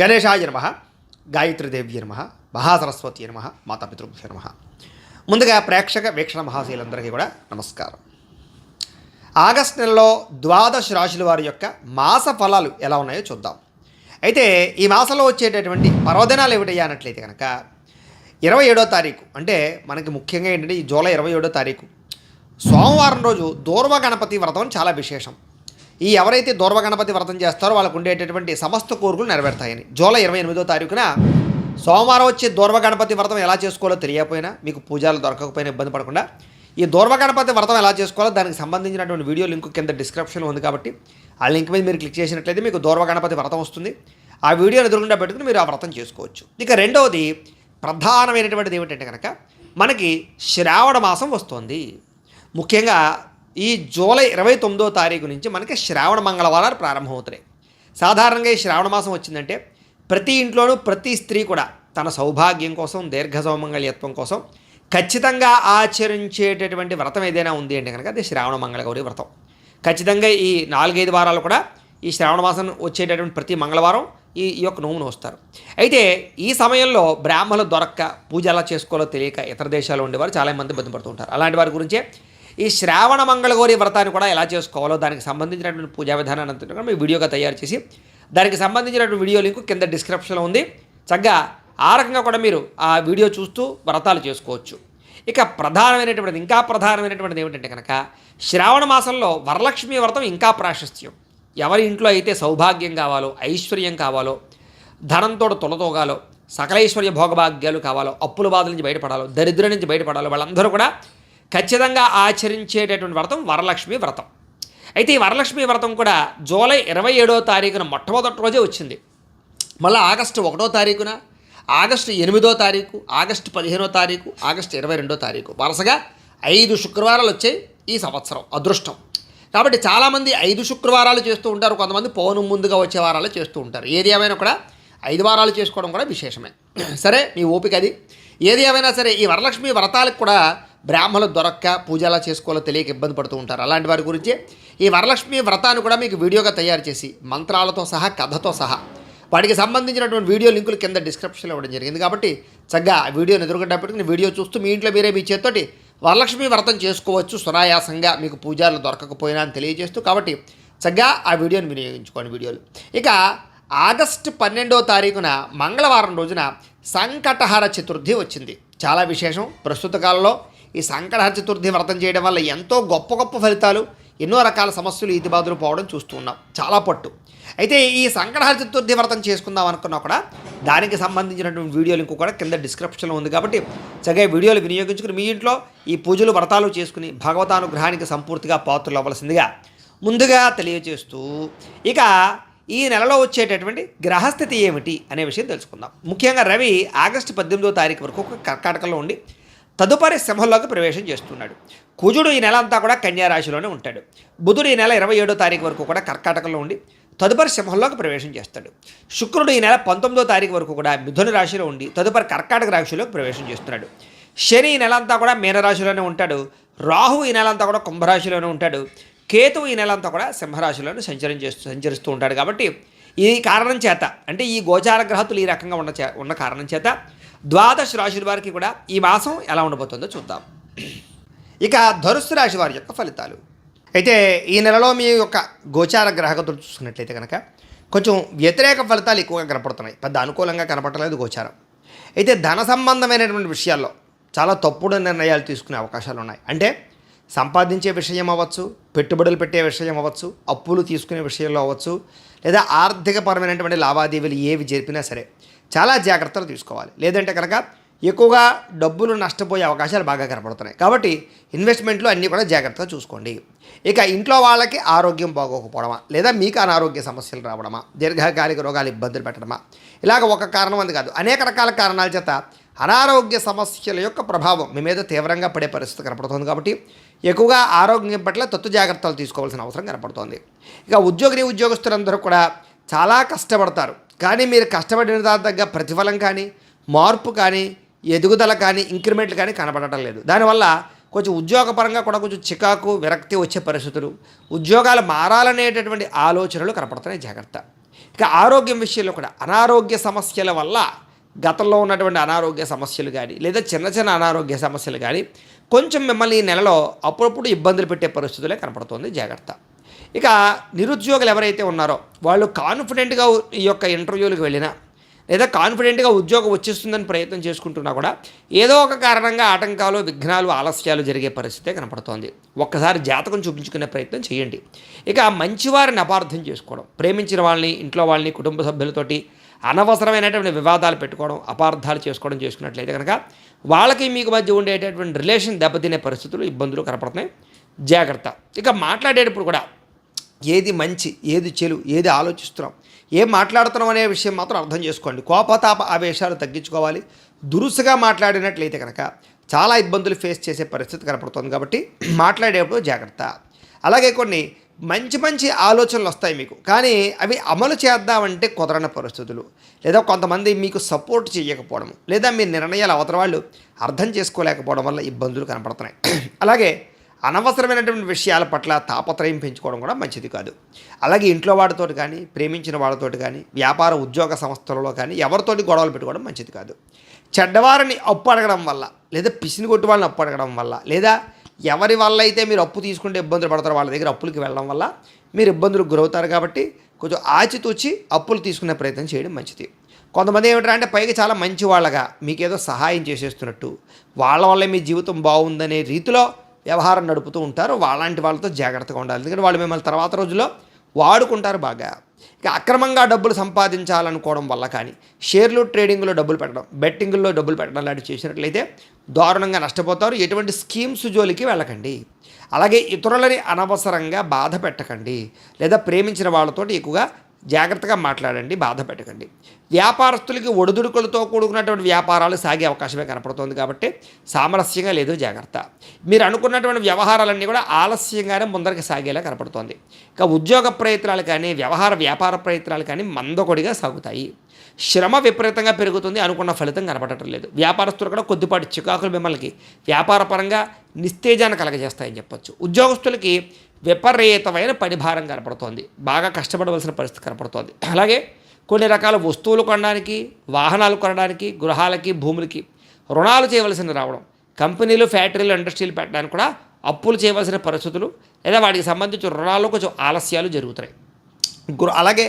గణేశాయ నమ గాయత్రీదేవ్య నమ మహాసరస్వతి నమ మాతాపితృభ్య నమ. ముందుగా ప్రేక్షక వీక్షణ మహాశీలందరికీ కూడా నమస్కారం. ఆగస్ట్ నెలలో ద్వాదశ రాశుల వారి యొక్క మాస ఫలాలు ఎలా ఉన్నాయో చూద్దాం. అయితే ఈ మాసంలో వచ్చేటటువంటి పర్వదినాలు ఏమిటయ్యా అన్నట్లయితే కనుక ఇరవై ఏడో తారీఖు అంటే మనకి ముఖ్యంగా ఏంటంటే ఈ జూలై ఇరవై ఏడో తారీఖు. సోమవారం రోజు దూర్వ గణపతి వ్రతం చాలా విశేషం. ఈ ఎవరైతే దూర్వ గణపతి వ్రతం చేస్తారో వాళ్ళకు ఉండేటటువంటి సమస్త కోరికలు నెరవేరుతాయని. జూలై ఇరవై ఎనిమిదో తారీఖున సోమవారం వచ్చే దూర్వ గణపతి వ్రతం ఎలా చేసుకోవాలో తెలియకపోయినా మీకు పూజలు దొరకకపోయినా ఇబ్బంది పడకుండా ఈ దూర్వ గణపతి వ్రతం ఎలా చేసుకోవాలో దానికి సంబంధించినటువంటి వీడియో లింక్ కింద డిస్క్రిప్షన్లో ఉంది కాబట్టి ఆ లింక్ మీద మీరు క్లిక్ చేసినట్లయితే మీకు దూర్వ గణపతి వ్రతం వస్తుంది. ఆ వీడియోని ఎదురుగుండా పెట్టుకుని మీరు ఆ వ్రతం చేసుకోవచ్చు. ఇక రెండవది ప్రధానమైనటువంటిది ఏమిటంటే కనుక మనకి శ్రావణ మాసం వస్తుంది. ముఖ్యంగా ఈ జూలై ఇరవై తొమ్మిదో తారీఖు నుంచి మనకి శ్రావణ మంగళవారాలు ప్రారంభమవుతున్నాయి. సాధారణంగా ఈ శ్రావణ మాసం వచ్చిందంటే ప్రతి ఇంట్లోనూ ప్రతి స్త్రీ కూడా తన సౌభాగ్యం కోసం దీర్ఘ సౌమంగళ్యత్వం కోసం ఖచ్చితంగా ఆచరించేటటువంటి వ్రతం ఏదైనా ఉంది అంటే కనుక అది శ్రావణ మంగళగౌరి వ్రతం. ఖచ్చితంగా ఈ నాలుగైదు వారాలు కూడా ఈ శ్రావణ మాసం వచ్చేటటువంటి ప్రతి మంగళవారం ఈ ఈ యొక్క నోమును వస్తారు. అయితే ఈ సమయంలో బ్రాహ్మణులు దొరక్క పూజ ఎలా చేసుకోవాలో తెలియక ఇతర దేశాల్లో ఉండేవారు చాలామంది ఇబ్బంది ఉంటారు అలాంటి వారి గురించే ఈ శ్రావణ మంగళగౌరి వ్రతాన్ని కూడా ఎలా చేసుకోవాలో దానికి సంబంధించినటువంటి పూజా విధానాన్ని అంతా కూడా మీ వీడియోగా తయారు చేసి దానికి సంబంధించినటువంటి వీడియో లింక్ కింద డిస్క్రిప్షన్లో ఉంది. చక్కగా ఆ రకంగా కూడా మీరు ఆ వీడియో చూస్తూ వ్రతాలు చేసుకోవచ్చు. ఇక ప్రధానమైనటువంటిది ఇంకా ప్రధానమైనటువంటిది ఏమిటంటే కనుక శ్రావణ మాసంలో వరలక్ష్మి వ్రతం ఇంకా ప్రాశస్త్యం. ఎవరి ఇంట్లో అయితే సౌభాగ్యం కావాలో ఐశ్వర్యం కావాలో ధనంతో తొలతోగాలో సకలైశ్వర్య భోగభాగ్యాలు కావాలో అప్పుల బాధల నుంచి బయటపడాలో దరిద్రం నుంచి బయటపడాలో వాళ్ళందరూ కూడా ఖచ్చితంగా ఆచరించేటటువంటి వ్రతం వరలక్ష్మి వ్రతం. అయితే ఈ వరలక్ష్మి వ్రతం కూడా జూలై ఇరవై ఏడో తారీఖున మొట్టమొదటి రోజే వచ్చింది. మళ్ళీ ఆగస్టు ఒకటో తారీఖున ఆగస్టు ఎనిమిదో తారీఖు ఆగస్టు పదిహేనో తారీఖు ఆగస్టు ఇరవై రెండో తారీఖు. వరుసగా ఐదు శుక్రవారాలు వచ్చాయి ఈ సంవత్సరం అదృష్టం. కాబట్టి చాలామంది ఐదు శుక్రవారాలు చేస్తూ ఉంటారు. కొంతమంది పౌను ముందుగా వచ్చే వారాలు చేస్తూ ఉంటారు. ఏది ఏమైనా కూడా ఐదు వారాలు చేసుకోవడం కూడా విశేషమే. సరే మీ ఓపిక అది. ఏది ఏమైనా సరే ఈ వరలక్ష్మి వ్రతాలకు కూడా బ్రాహ్మణులు దొరక్క పూజ ఎలా చేసుకోవాలో తెలియక ఇబ్బంది పడుతూ ఉంటారు. అలాంటి వారి గురించి ఈ వరలక్ష్మి వ్రతాన్ని కూడా మీకు వీడియోగా తయారు చేసి మంత్రాలతో సహా కథతో సహా. వాటికి సంబంధించినటువంటి వీడియో లింకులు కింద డిస్క్రిప్షన్లో ఇవ్వడం జరిగింది. కాబట్టి చక్కగా వీడియోని ఎదురుగడ్డ వీడియో చూస్తూ మీ ఇంట్లో మీరే మీ చేత్తోటి వరలక్ష్మి వ్రతం చేసుకోవచ్చు. సునాయాసంగా మీకు పూజలు దొరకకపోయినా అని తెలియజేస్తూ కాబట్టి చక్కగా ఆ వీడియోని వినియోగించుకోండి వీడియోలు. ఇక ఆగస్టు పన్నెండో తారీఖున మంగళవారం రోజున సంకటహార చతుర్థి వచ్చింది. చాలా విశేషం. ప్రస్తుత కాలంలో ఈ సంకటహర చతుర్థి వ్రతం చేయడం వల్ల ఎంతో గొప్ప గొప్ప ఫలితాలు ఎన్నో రకాల సమస్యలు ఈతిబాదులు పోవడం చూస్తూ ఉన్నాం. చాలా పట్టు. అయితే ఈ సంకటహర చతుర్థి వ్రతం చేసుకుందాం అనుకున్నా కూడా దానికి సంబంధించినటువంటి వీడియో లింక్ కూడా కింద డిస్క్రిప్షన్లో ఉంది కాబట్టి చక్కగా వీడియోలు వినియోగించుకుని మీ ఇంట్లో ఈ పూజలు వ్రతాలు చేసుకుని భగవతానుగ్రహానికి సంపూర్తిగా పాత్రలు అవ్వాల్సిందిగా ముందుగా తెలియజేస్తూ ఇక ఈ నెలలో వచ్చేటటువంటి గ్రహస్థితి ఏమిటి అనే విషయం తెలుసుకుందాం. ముఖ్యంగా రవి ఆగస్టు పద్దెనిమిదో తారీఖు వరకు ఒక ఉండి తదుపరి సింహంలోకి ప్రవేశం చేస్తున్నాడు. కుజుడు ఈ నెల అంతా కూడా కన్యా రాశిలోనే ఉంటాడు. బుధుడు ఈ నెల ఇరవై ఏడో తారీఖు వరకు కూడా కర్కాటకంలో ఉండి తదుపరి సింహంలోకి ప్రవేశం చేస్తాడు. శుక్రుడు ఈ నెల పంతొమ్మిదో తారీఖు వరకు కూడా మిథున రాశిలో ఉండి తదుపరి కర్కాటక రాశిలోకి ప్రవేశం చేస్తున్నాడు. శని ఈ నెల అంతా కూడా మీనరాశిలోనే ఉంటాడు. రాహు ఈ నెల అంతా కూడా కుంభరాశిలోనే ఉంటాడు. కేతువు ఈ నెల అంతా కూడా సింహరాశిలోనే సంచరం చేస్తూ సంచరిస్తూ ఉంటాడు కాబట్టి ఈ కారణం చేత అంటే ఈ గోచార గ్రహతులు ఈ రకంగా ఉన్న చే ఉన్న కారణం చేత ద్వాదశ రాశుల వారికి కూడా ఈ మాసం ఎలా ఉండబోతుందో చూద్దాం. ఇక ధనుస్సు రాశి వారి యొక్క ఫలితాలు. అయితే ఈ నెలలో మీ యొక్క గోచార గ్రహగతులు చూసుకున్నట్లయితే కనుక కొంచెం వ్యతిరేక ఫలితాలు ఎక్కువగా కనపడుతున్నాయి. పెద్ద అనుకూలంగా కనపడలేదు గోచారం. అయితే ధన సంబంధమైనటువంటి విషయాల్లో చాలా తప్పుడు నిర్ణయాలు తీసుకునే అవకాశాలు ఉన్నాయి. అంటే సంపాదించే విషయం అవ్వచ్చు పెట్టుబడులు పెట్టే విషయం అవ్వచ్చు అప్పులు తీసుకునే విషయంలో అవ్వచ్చు లేదా ఆర్థికపరమైనటువంటి లావాదేవీలు ఏవి జరిపినా సరే చాలా జాగ్రత్తలు తీసుకోవాలి. లేదంటే కనుక ఎక్కువగా డబ్బులు నష్టపోయే అవకాశాలు బాగా కనపడుతున్నాయి. కాబట్టి ఇన్వెస్ట్మెంట్లు అన్నీ కూడా జాగ్రత్తగా చూసుకోండి. ఇక ఇంట్లో వాళ్ళకి ఆరోగ్యం బాగోకపోవడమా? లేదా మీకు అనారోగ్య సమస్యలు రావడమా? దీర్ఘకాలిక రోగాలు ఇబ్బందులు పెట్టడమా? ఇలాగ ఒక కారణం అంది కాదు. అనేక రకాల కారణాల చేత అనారోగ్య సమస్యల యొక్క ప్రభావం మీ మీద తీవ్రంగా పడే పరిస్థితి కనపడుతుంది కాబట్టి ఎక్కువగా ఆరోగ్యం పట్ల తత్తు జాగ్రత్తలు తీసుకోవాల్సిన అవసరం కనపడుతోంది. ఇక ఉద్యోగిని ఉద్యోగస్తులందరూ కూడా చాలా కష్టపడతారు. కానీ మీరు కష్టపడిన దాని తగ్గ ప్రతిఫలం కానీ మార్పు కానీ ఎదుగుదల కానీ ఇంక్రిమెంట్లు కానీ కనపడటం లేదు. దానివల్ల కొంచెం ఉద్యోగపరంగా కూడా కొంచెం చికాకు విరక్తి వచ్చే పరిస్థితులు ఉద్యోగాలు మారాలనేటటువంటి ఆలోచనలు కనపడుతున్నాయి. జాగ్రత్త. ఇక ఆరోగ్యం విషయంలో కూడా అనారోగ్య సమస్యల వల్ల గతంలో ఉన్నటువంటి అనారోగ్య సమస్యలు కానీ లేదా చిన్న చిన్న అనారోగ్య సమస్యలు కానీ కొంచెం మిమ్మల్ని ఈ నెలలో అప్పుడప్పుడు ఇబ్బందులు పెట్టే పరిస్థితులే కనపడుతుంది. జాగ్రత్త. ఇక నిరుద్యోగులు ఎవరైతే ఉన్నారో వాళ్ళు కాన్ఫిడెంట్గా ఈ యొక్క ఇంటర్వ్యూలకు వెళ్ళినా లేదా కాన్ఫిడెంట్గా ఉద్యోగం వచ్చేస్తుందని ప్రయత్నం చేసుకుంటున్నా కూడా ఏదో ఒక కారణంగా ఆటంకాలు విఘ్నాలు ఆలస్యాలు జరిగే పరిస్థితే కనపడుతోంది. ఒక్కసారి జాతకం చూపించుకునే ప్రయత్నం చేయండి. ఇక మంచివారిని అపార్థం చేసుకోవడం ప్రేమించిన వాళ్ళని ఇంట్లో వాళ్ళని కుటుంబ సభ్యులతోటి అనవసరమైనటువంటి వివాదాలు పెట్టుకోవడం అపార్థాలు చేసుకోవడం చేసుకున్నట్లయితే కనుక వాళ్ళకి మీకు మధ్య ఉండేటటువంటి రిలేషన్ దెబ్బతినే పరిస్థితులు ఇబ్బందులు కనపడుతున్నాయి. జాగ్రత్త. ఇక మాట్లాడేటప్పుడు కూడా ఏది మంచి ఏది చెలు ఏది ఆలోచిస్తున్నాం ఏం మాట్లాడుతున్నాం అనే విషయం మాత్రం అర్థం చేసుకోండి. కోపతాప ఆవేశాలు తగ్గించుకోవాలి. దురుసుగా మాట్లాడినట్లయితే కనుక చాలా ఇబ్బందులు ఫేస్ చేసే పరిస్థితి కనపడుతుంది కాబట్టి మాట్లాడేటప్పుడు జాగ్రత్త. అలాగే కొన్ని మంచి మంచి ఆలోచనలు వస్తాయి మీకు. కానీ అవి అమలు చేద్దామంటే కుదరని పరిస్థితులు. లేదా కొంతమంది మీకు సపోర్ట్ చేయకపోవడం లేదా మీ నిర్ణయాలు అవతల వాళ్ళు అర్థం చేసుకోలేకపోవడం వల్ల ఇబ్బందులు కనపడుతున్నాయి. అలాగే అనవసరమైనటువంటి విషయాల పట్ల తాపత్రయం పెంచుకోవడం కూడా మంచిది కాదు. అలాగే ఇంట్లో వాడితోటి కానీ ప్రేమించిన వాళ్ళతోటి కానీ వ్యాపార ఉద్యోగ సంస్థలలో కానీ ఎవరితోటి గొడవలు పెట్టుకోవడం మంచిది కాదు. చెడ్డవారిని అప్పు అడగడం వల్ల లేదా పిసిని కొట్టి వాళ్ళని అప్పు అడగడం వల్ల లేదా ఎవరి వల్ల అయితే మీరు అప్పు తీసుకుంటే ఇబ్బందులు పడతారో వాళ్ళ దగ్గర అప్పులకి వెళ్ళడం వల్ల మీరు ఇబ్బందులకు గురవుతారు కాబట్టి కొంచెం ఆచితూచి అప్పులు తీసుకునే ప్రయత్నం చేయడం మంచిది. కొంతమంది ఏమిటంటే అంటే పైకి చాలా మంచి వాళ్ళగా మీకేదో సహాయం చేసేస్తున్నట్టు వాళ్ళ వల్లే మీ జీవితం బాగుందనే రీతిలో వ్యవహారం నడుపుతూ ఉంటారు. వాళ్ళంటి వాళ్ళతో జాగ్రత్తగా ఉండాలి. ఎందుకంటే వాళ్ళు మిమ్మల్ని తర్వాత రోజుల్లో వాడుకుంటారు బాగా. ఇక అక్రమంగా డబ్బులు సంపాదించాలనుకోవడం వల్ల కానీ షేర్లు ట్రేడింగ్లో డబ్బులు పెట్టడం బెట్టింగ్లో డబ్బులు పెట్టడం లాంటివి చేసినట్లయితే దారుణంగా నష్టపోతారు. ఎటువంటి స్కీమ్స్ జోలికి వెళ్ళకండి. అలాగే ఇతరులని అనవసరంగా బాధ పెట్టకండి. లేదా ప్రేమించిన వాళ్ళతోటి ఎక్కువగా జాగ్రత్తగా మాట్లాడండి బాధ పెట్టకండి వ్యాపారస్తులకి ఒడిదుడుకులతో కూడుకున్నటువంటి వ్యాపారాలు సాగే అవకాశమే కనపడుతుంది కాబట్టి సామరస్యంగా లేదు జాగ్రత్త. మీరు అనుకున్నటువంటి వ్యవహారాలన్నీ కూడా ఆలస్యంగానే ముందరికి సాగేలా కనపడుతోంది. ఇక ఉద్యోగ ప్రయత్నాలు కానీ వ్యవహార వ్యాపార ప్రయత్నాలు కానీ మందకొడిగా సాగుతాయి. శ్రమ విపరీతంగా పెరుగుతుంది అనుకున్న ఫలితం కనపడటం లేదు. వ్యాపారస్తులు కూడా కొద్దిపాటి చికాకులు మిమ్మల్ని వ్యాపారపరంగా నిస్తేజాన్ని కలగజేస్తాయని చెప్పొచ్చు. ఉద్యోగస్తులకి విపరీతమైన పనిభారం కనపడుతోంది. బాగా కష్టపడవలసిన పరిస్థితి కనపడుతోంది. అలాగే కొన్ని రకాల వస్తువులు కొనడానికి వాహనాలు కొనడానికి గృహాలకి భూములకి రుణాలు చేయవలసిన రావడం కంపెనీలు ఫ్యాక్టరీలు ఇండస్ట్రీలు పెట్టడానికి కూడా అప్పులు చేయవలసిన పరిస్థితులు లేదా వాటికి సంబంధించిన రుణాలు కొంచెం ఆలస్యాలు జరుగుతున్నాయి. గృహ అలాగే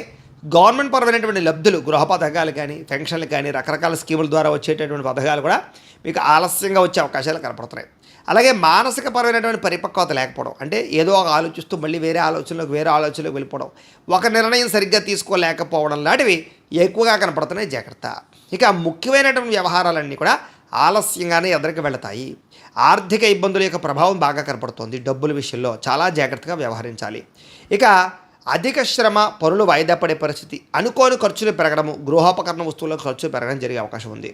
గవర్నమెంట్ పరమైనటువంటి లబ్ధులు గృహ పథకాలు కానీ పెన్షన్లు కానీ రకరకాల స్కీముల ద్వారా వచ్చేటటువంటి పథకాలు కూడా మీకు ఆలస్యంగా వచ్చే అవకాశాలు కనపడుతున్నాయి. అలాగే మానసిక పరమైనటువంటి పరిపక్వత లేకపోవడం. అంటే ఏదో ఒక ఆలోచిస్తూ మళ్ళీ వేరే ఆలోచనలకు వేరే ఆలోచనలకు వెళ్ళిపోవడం. ఒక నిర్ణయం సరిగ్గా తీసుకోలేకపోవడం లాంటివి ఎక్కువగా కనపడుతున్నాయి. జాగ్రత్త. ఇక ముఖ్యమైనటువంటి వ్యవహారాలన్నీ కూడా ఆలస్యంగానే ఎదరికి వెళతాయి. ఆర్థిక ఇబ్బందుల యొక్క ప్రభావం బాగా కనపడుతోంది. డబ్బుల విషయంలో చాలా జాగ్రత్తగా వ్యవహరించాలి. ఇక అధిక శ్రమ పనులు వాయిదా పడే పరిస్థితి. అనుకోని ఖర్చులు పెరగడము గృహోపకరణ వస్తువుల ఖర్చులు పెరగడం జరిగే అవకాశం ఉంది.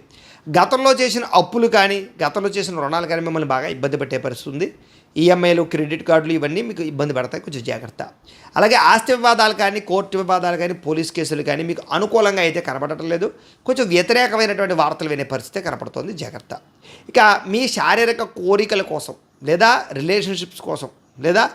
గతంలో చేసిన అప్పులు కానీ గతంలో చేసిన రుణాలు కానీ మిమ్మల్ని బాగా ఇబ్బంది పెట్టే పరిస్థితి ఉంది. ఈఎంఐలు క్రెడిట్ కార్డులు ఇవన్నీ మీకు ఇబ్బంది పడతాయి. కొంచెం జాగ్రత్త. అలాగే ఆస్తి వివాదాలు కానీ కోర్టు వివాదాలు కానీ పోలీస్ కేసులు కానీ మీకు అనుకూలంగా అయితే కనపడటం లేదు. కొంచెం వ్యతిరేకమైనటువంటి వార్తలు వినే పరిస్థితి కనపడుతుంది. జాగ్రత్త. ఇక మీ శారీరక కోరికల కోసం లేదా రిలేషన్షిప్స్ కోసం లేదా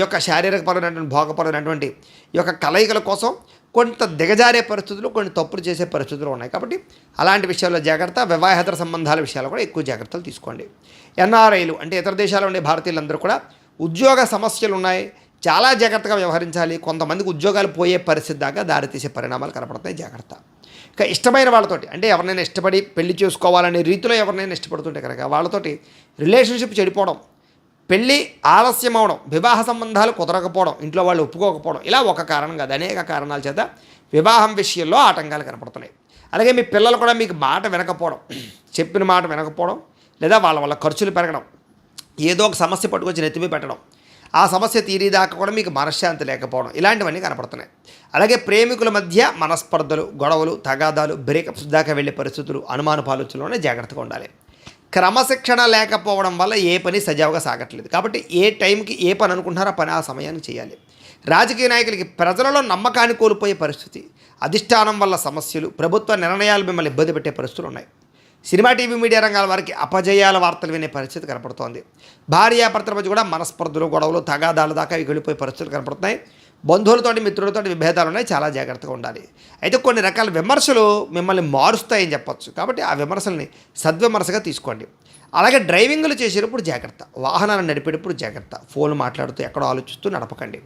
యొక్క శారీరకపరమైనటువంటి భోగపరమైనటువంటి ఈ యొక్క కలయికల కోసం కొంత దిగజారే పరిస్థితులు కొన్ని తప్పులు చేసే పరిస్థితులు ఉన్నాయి. కాబట్టి అలాంటి విషయాల్లో జాగ్రత్త వివాహేతర సంబంధాల విషయాల్లో కూడా ఎక్కువ జాగ్రత్తలు తీసుకోండి. ఎన్ఆర్ఐలు అంటే ఇతర దేశాల్లో ఉండే భారతీయులందరూ కూడా ఉద్యోగ సమస్యలు ఉన్నాయి. చాలా జాగ్రత్తగా వ్యవహరించాలి. కొంతమందికి ఉద్యోగాలు పోయే పరిస్థితి దాకా దారితీసే పరిణామాలు కనపడతాయి జాగ్రత్త. ఇక ఇష్టమైన వాళ్ళతోటి అంటే ఎవరినైనా ఇష్టపడి పెళ్ళి చేసుకోవాలనే రీతిలో ఎవరినైనా ఇష్టపడుతుంటే కనుక వాళ్ళతోటి రిలేషన్షిప్ చెడిపోవడం పెళ్ళి ఆలస్యం అవడం వివాహ సంబంధాలు కుదరకపోవడం ఇంట్లో వాళ్ళు ఒప్పుకోకపోవడం ఇలా ఒక కారణం కాదు. అనేక కారణాల చేత వివాహం విషయంలో ఆటంకాలు కనపడుతున్నాయి అలాగే మీ పిల్లలు కూడా మీకు మాట వినకపోవడం చెప్పిన మాట వినకపోవడం లేదా వాళ్ళ వల్ల ఖర్చులు పెరగడం ఏదో ఒక సమస్య పట్టుకొచ్చి నెత్తిమి పెట్టడం ఆ సమస్య తీరేదాకా కూడా మీకు మనశ్శాంతి లేకపోవడం ఇలాంటివన్నీ కనపడుతున్నాయి. అలాగే ప్రేమికుల మధ్య మనస్పర్ధలు గొడవలు తగాదాలు బ్రేకప్స్ దాకా వెళ్ళే పరిస్థితులు అనుమాన పాలోచనలోనే జాగ్రత్తగా ఉండాలి. క్రమశిక్షణ లేకపోవడం వల్ల ఏ పని సజావుగా సాగట్లేదు. కాబట్టి ఏ టైంకి ఏ పని అనుకుంటున్నారో ఆ పని ఆ సమయాన్ని చేయాలి. రాజకీయ నాయకులకి ప్రజలలో నమ్మకాన్ని కోల్పోయే పరిస్థితి అధిష్టానం వల్ల సమస్యలు ప్రభుత్వ నిర్ణయాలు మిమ్మల్ని ఇబ్బంది పెట్టే పరిస్థితులు ఉన్నాయి. సినిమా టీవీ మీడియా రంగాల వారికి అపజయాల వార్తలు వినే పరిస్థితి కనపడుతోంది. భార్యాభర్తల మధ్య కూడా మనస్పర్ధలు గొడవలు తగాదాల దాకా వెళ్ళిపోయే పరిస్థితులు కనపడుతున్నాయి. బంధువులతోటి మిత్రులతోటి విభేదాలు ఉన్నాయి. చాలా జాగ్రత్తగా ఉండాలి. అయితే కొన్ని రకాల విమర్శలు మిమ్మల్ని మారుస్తాయని చెప్పొచ్చు. కాబట్టి ఆ విమర్శల్ని సద్విమర్శగా తీసుకోండి. అలాగే డ్రైవింగ్లు చేసేటప్పుడు జాగ్రత్త. వాహనాలు నడిపేటప్పుడు జాగ్రత్త. ఫోన్ మాట్లాడుతూ ఎక్కడో ఆలోచిస్తూ నడపకండి.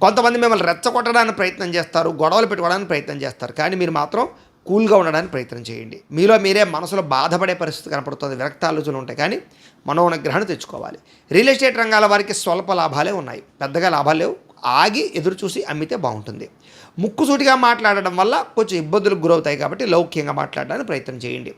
కొంతమంది మిమ్మల్ని రెచ్చగొట్టడానికి ప్రయత్నం చేస్తారు. గొడవలు పెట్టుకోవడానికి ప్రయత్నం చేస్తారు. కానీ మీరు మాత్రం కూల్గా ఉండడానికి ప్రయత్నం చేయండి. మీలో మీరే మనసులో బాధపడే పరిస్థితి కనపడుతుంది విరక్త ఆలోచనలు ఉంటాయి. కానీ మనోనిగ్రహణ తెచ్చుకోవాలి. రియల్ ఎస్టేట్ రంగాల వారికి స్వల్ప లాభాలే ఉన్నాయి. పెద్దగా లాభాలు లేవు. ఆగి ఎదురు చూసి అమ్మితే బాగుంటుంది. ముక్కుసూటిగా మాట్లాడడం వల్ల కొంచెం ఇబ్బందులకు గురవుతాయి కాబట్టి లౌక్యంగా మాట్లాడడానికి ప్రయత్నం చేయండి.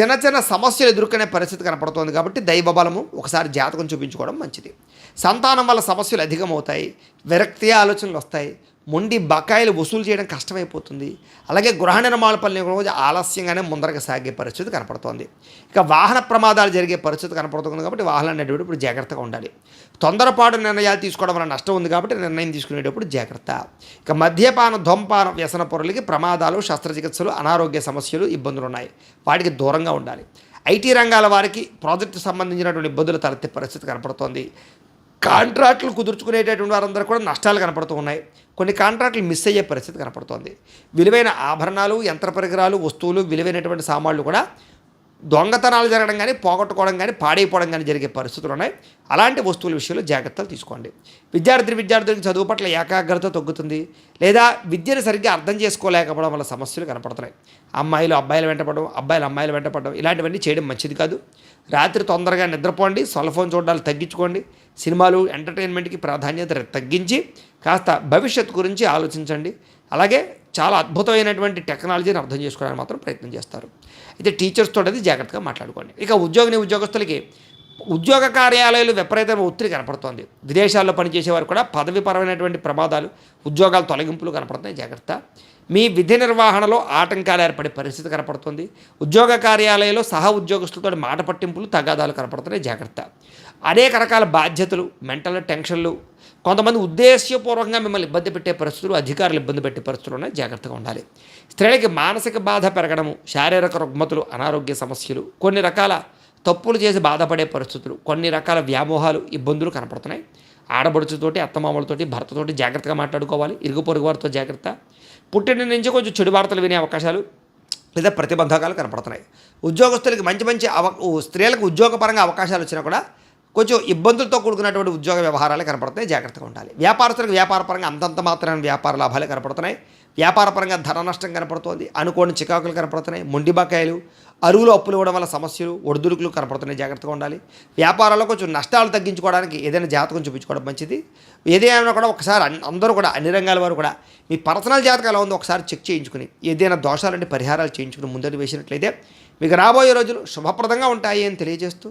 చిన్న చిన్న సమస్యలు ఎదుర్కొనే పరిస్థితి కనపడుతోంది కాబట్టి దైవబలము ఒకసారి జాతకం చూపించుకోవడం మంచిది. సంతానం వల్ల సమస్యలు అధికమవుతాయి. విరక్తి ఆలోచనలు వస్తాయి. మొండి బకాయిలు వసూలు చేయడం కష్టమైపోతుంది. అలాగే గృహ నిర్మాణ పనులు కూడా ఆలస్యంగానే ముందరగా సాగే పరిస్థితి కనపడుతోంది. ఇక వాహన ప్రమాదాలు జరిగే పరిస్థితి కనపడుతుంది కాబట్టి వాహనాలు నడిపేటప్పుడు జాగ్రత్తగా ఉండాలి. తొందరపాటు నిర్ణయాలు తీసుకోవడం వల్ల నష్టం ఉంది కాబట్టి నిర్ణయం తీసుకునేటప్పుడు జాగ్రత్త. ఇక మద్యపాన ధూమపాన వ్యసన పొరలకి ప్రమాదాలు శస్త్రచికిత్సలు అనారోగ్య సమస్యలు ఇబ్బందులు ఉన్నాయి. వాటికి దూరంగా ఉండాలి. ఐటీ రంగాల వారికి ప్రాజెక్టు సంబంధించినటువంటి ఇబ్బందులు తలెత్తే పరిస్థితి కనపడుతోంది. కాంట్రాక్టులు కుదుర్చుకునేటటువంటి వారందరూ కూడా నష్టాలు కనపడుతూ ఉన్నాయి. కొన్ని కాంట్రాక్టులు మిస్ అయ్యే పరిస్థితి కనపడుతోంది. విలువైన ఆభరణాలు యంత్ర పరికరాలు వస్తువులు విలువైనటువంటి సామాన్లు కూడా దొంగతనాలు జరగడం కానీ పోగొట్టుకోవడం కానీ పాడైపోవడం కానీ జరిగే పరిస్థితులు ఉన్నాయి. అలాంటి వస్తువుల విషయంలో జాగ్రత్తలు తీసుకోండి. విద్యార్థి విద్యార్థులకు చదువు పట్ల ఏకాగ్రత తగ్గుతుంది లేదా విద్యను సరిగ్గా అర్థం చేసుకోలేకపోవడం వల్ల సమస్యలు కనపడుతున్నాయి. అమ్మాయిలు అబ్బాయిలు వెంటపడడం అబ్బాయిలు అమ్మాయిలు వెంటపడడం ఇలాంటివన్నీ చేయడం మంచిది కాదు. రాత్రి తొందరగా నిద్రపోండి సెల్ ఫోన్ చూడాలి తగ్గించుకోండి. సినిమాలు ఎంటర్టైన్మెంట్కి ప్రాధాన్యత తగ్గించి కాస్త భవిష్యత్తు గురించి ఆలోచించండి. అలాగే చాలా అద్భుతమైనటువంటి టెక్నాలజీని అర్థం చేసుకోవడానికి మాత్రం ప్రయత్నం చేస్తారు. అయితే టీచర్స్తో అది జాగ్రత్తగా మాట్లాడుకోండి. ఇక ఉద్యోగిని ఉద్యోగస్తులకి ఉద్యోగ కార్యాలయాలు విపరీతమైన ఒత్తిడి కనపడుతోంది. విదేశాల్లో పనిచేసేవారు కూడా పదవిపరమైనటువంటి ప్రమాదాలు ఉద్యోగాల తొలగింపులు కనపడుతున్నాయి. జాగ్రత్త. మీ విధి నిర్వహణలో ఆటంకాలు ఏర్పడే పరిస్థితి కనపడుతుంది. ఉద్యోగ కార్యాలయంలో సహ ఉద్యోగస్తులతో మాట పట్టింపులు తగాదాలు కనపడుతున్నాయి. జాగ్రత్త. అనేక రకాల బాధ్యతలు మెంటల్ టెన్షన్లు కొంతమంది ఉద్దేశ్యపూర్వకంగా మిమ్మల్ని ఇబ్బంది పెట్టే పరిస్థితులు అధికారులు ఇబ్బంది పెట్టే పరిస్థితులు ఉన్నాయి. జాగ్రత్తగా ఉండాలి. స్త్రీలకి మానసిక బాధ పెరగడము శారీరక రుగ్మతులు అనారోగ్య సమస్యలు కొన్ని రకాల తప్పులు చేసి బాధపడే పరిస్థితులు కొన్ని రకాల వ్యామోహాలు ఇబ్బందులు కనపడుతున్నాయి. ఆడబడుచుతోటి అత్తమామలతోటి భర్తతోటి జాగ్రత్తగా మాట్లాడుకోవాలి. ఇరుగు పొరుగు వారితో జాగ్రత్త. పుట్టిన నుంచి కొంచెం చెడు వార్తలు వినే అవకాశాలు లేదా ప్రతిబంధకాలు కనపడుతున్నాయి. ఉద్యోగస్తులకి మంచి మంచి అవ స్త్రీలకు ఉద్యోగపరంగా అవకాశాలు వచ్చినా కూడా కొంచెం ఇబ్బందులతో కూడుకున్నటువంటి ఉద్యోగ వ్యవహారాలు కనపడుతున్నాయి. జాగ్రత్తగా ఉండాలి. వ్యాపారస్తులకు వ్యాపారపరంగా అంతంత మాత్రమే వ్యాపార లాభాలే కనపడుతున్నాయి. వ్యాపారపరంగా ధన నష్టం కనపడుతోంది. అనుకోని చికాకులు కనపడుతున్నాయి. మొండి బకాయిలు అరువులు అప్పులు ఇవ్వడం వల్ల సమస్యలు ఒడిదుడుకులు కనపడుతున్నాయి. జాగ్రత్తగా ఉండాలి. వ్యాపారాల్లో కొంచెం నష్టాలు తగ్గించుకోవడానికి ఏదైనా జాతకం చూపించుకోవడం మంచిది. ఏదైనా కూడా ఒకసారి అందరూ కూడా అన్ని రంగాల వారు కూడా మీ పర్సనల్ జాతకం ఎలా ఉందో ఒకసారి చెక్ చేయించుకుని ఏదైనా దోషాలంటే పరిహారాలు చేయించుకుని ముందడు వేసినట్లయితే మీకు రాబోయే రోజులు శుభప్రదంగా ఉంటాయి అని తెలియజేస్తూ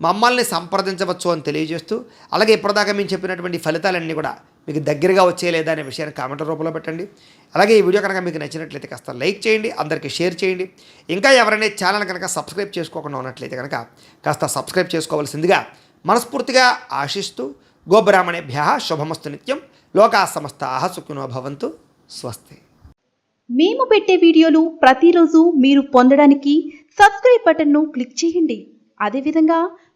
మమ్మల్ని సంప్రదించవచ్చు అని తెలియజేస్తూ అలాగే ఇప్పటిదాకా మేము చెప్పినటువంటి ఫలితాలన్నీ కూడా మీకు దగ్గరగా వచ్చే లేదా అనే విషయాన్ని కామెంట్ రూపంలో పెట్టండి. అలాగే ఈ వీడియో కనుక మీకు నచ్చినట్లయితే కాస్త లైక్ చేయండి అందరికీ షేర్ చేయండి. ఇంకా ఎవరైనా ఛానల్ కనుక సబ్స్క్రైబ్ చేసుకోకుండా ఉన్నట్లయితే కనుక కాస్త సబ్స్క్రైబ్ చేసుకోవాల్సిందిగా మనస్ఫూర్తిగా ఆశిస్తూ గోబ్రాహ్మణేభ్య శుభమస్తు నిత్యం. లోకా సమస్త సుఖినో భవంతు. స్వస్తి. మేము పెట్టే వీడియోలు ప్రతిరోజు మీరు పొందడానికి సబ్స్క్రైబ్ బటన్ను క్లిక్ చేయండి. అదేవిధంగా